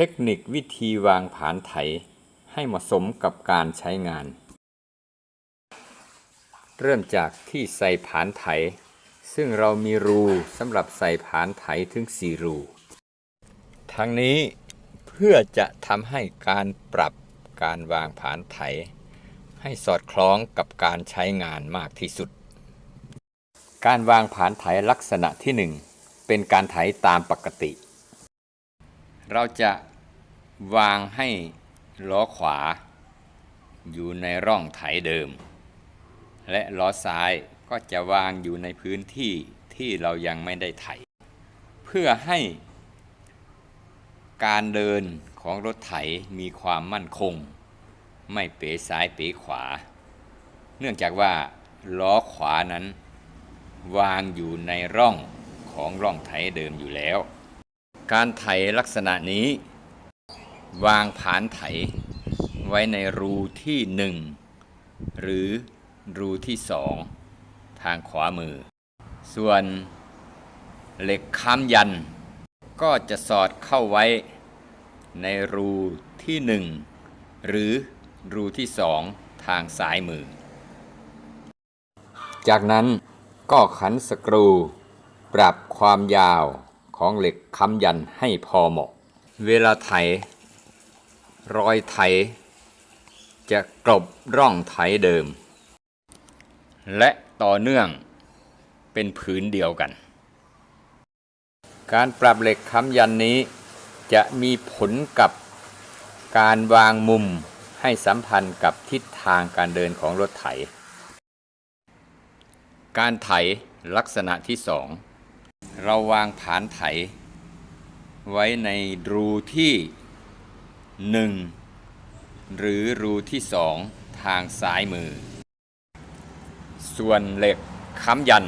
เทคนิควิธีวางผานไถให้เหมาะสมกับการใช้งาน เริ่มจากที่ใส่ผานไถ ซึ่งเรามีรูสำหรับใส่ผานไถถึง4รูทั้งนี้เพื่อจะทำให้การปรับการวางผานไถ ให้สอดคล้องกับการใช้งานมากที่สุด การวางผานไถลักษณะที่1เป็นการไถตามปกติ เราจะวางให้ล้อขวา อยู่ในร่องไถเดิม และล้อซ้ายก็จะวางอยู่ในพื้นที่ที่เรายังไม่ได้ไถ เพื่อให้การเดินของรถไถมีความมั่นคง ไม่เป๋ซ้ายเป๋ขวา เนื่องจากว่าล้อขวานั้น วางอยู่ในร่องของร่องไถเดิมอยู่แล้ว การไถลักษณะนี้ วางผานไถไว้ในรูที่หนึ่งหรือรูที่สองทางขวามือ ส่วนเหล็กค้ำยัน ก็จะสอดเข้าไว้ในรูที่หนึ่งหรือรูที่สองทางซ้ายมือ จากนั้นก็ขันสกรู ปรับความยาว ของเหล็กค้ำยันให้พอเหมาะ เวลาไถ รอยไถ จะกลบร่องไถเดิม และต่อเนื่องเป็นผืนเดียวกัน การปรับเหล็กค้ำยันนี้จะมีผลกับการวางมุมให้สัมพันธ์กับทิศทางการเดินของรถไถ การไถลักษณะที่สอง เราวางผานไถ ไว้ในรูที่หนึ่งหรือรูที่สองทางซ้ายมือ ส่วนเหล็กค้ำยัน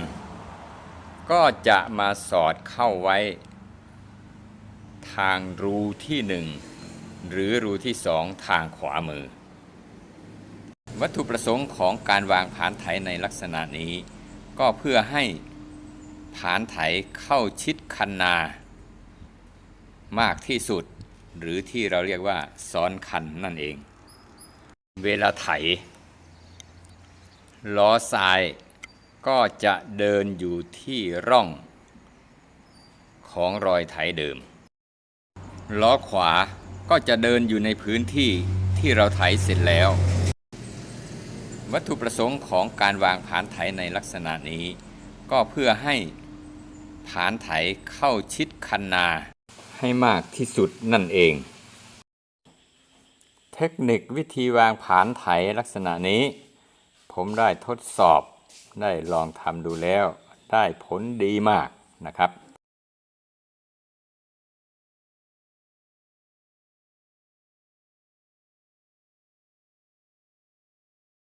ก็จะมาสอดเข้าไว้ ทางรูที่หนึ่งหรือรูที่สองทางขวามือ วัตถุประสงค์ของการวางผานไถในลักษณะนี้ ก็เพื่อให้ ผานไถเข้าชิดคันนา มากที่สุด หรือที่เราเรียกว่าซ้อนคันนั่นเอง เวลาไถ ล้อซ้ายก็จะเดินอยู่ที่ร่องของรอยไถเดิม ล้อขวาก็จะเดินอยู่ในพื้นที่ที่เราไถเสร็จแล้ว วัตถุประสงค์ของการวางผานไถในลักษณะนี้ ก็เพื่อให้ ผานไถเข้าชิดคันนาให้มากที่สุดนั่นเอง เทคนิควิธีวางผานไถลักษณะนี้ ผมได้ทดสอบได้ลองทำดูแล้ว ได้ผลดีมากนะครับ